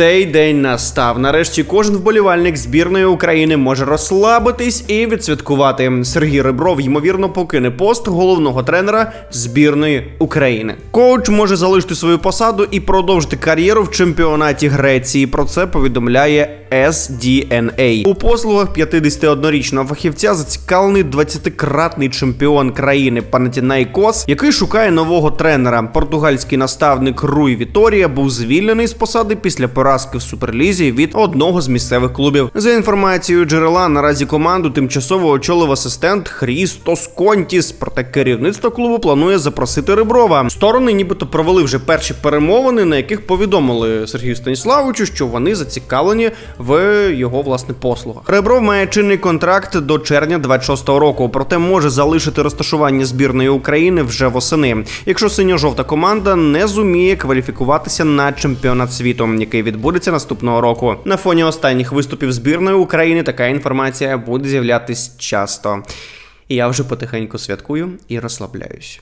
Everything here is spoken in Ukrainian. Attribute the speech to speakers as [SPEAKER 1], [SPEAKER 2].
[SPEAKER 1] Цей день настав. Нарешті кожен вболівальник збірної України може розслабитись і відсвяткувати. Сергій Ребров ймовірно покине пост головного тренера збірної України. Коуч може залишити свою посаду і продовжити кар'єру в чемпіонаті Греції. Про це повідомляє SDNA. У послугах 51-річного фахівця зацікавлений 20-кратний чемпіон країни Панатінайкос, який шукає нового тренера. Португальський наставник Руй Віторія був звільнений з посади після поразки в суперлізі від одного з місцевих клубів. За інформацією джерела, наразі команду тимчасово очолив асистент Хрістос Контіс. Проте керівництво клубу планує запросити Реброва. Сторони, нібито провели вже перші перемовини, на яких повідомили Сергію Станіславовичу, що вони зацікавлені в його власне послугах. Ребров має чинний контракт до червня 26-го року, проте може залишити розташування збірної України вже восени, якщо синьо-жовта команда не зуміє кваліфікуватися на чемпіонат світу, який відбудеться наступного року. На фоні останніх виступів збірної України така інформація буде з'являтись часто. І я вже потихеньку святкую і розслабляюсь.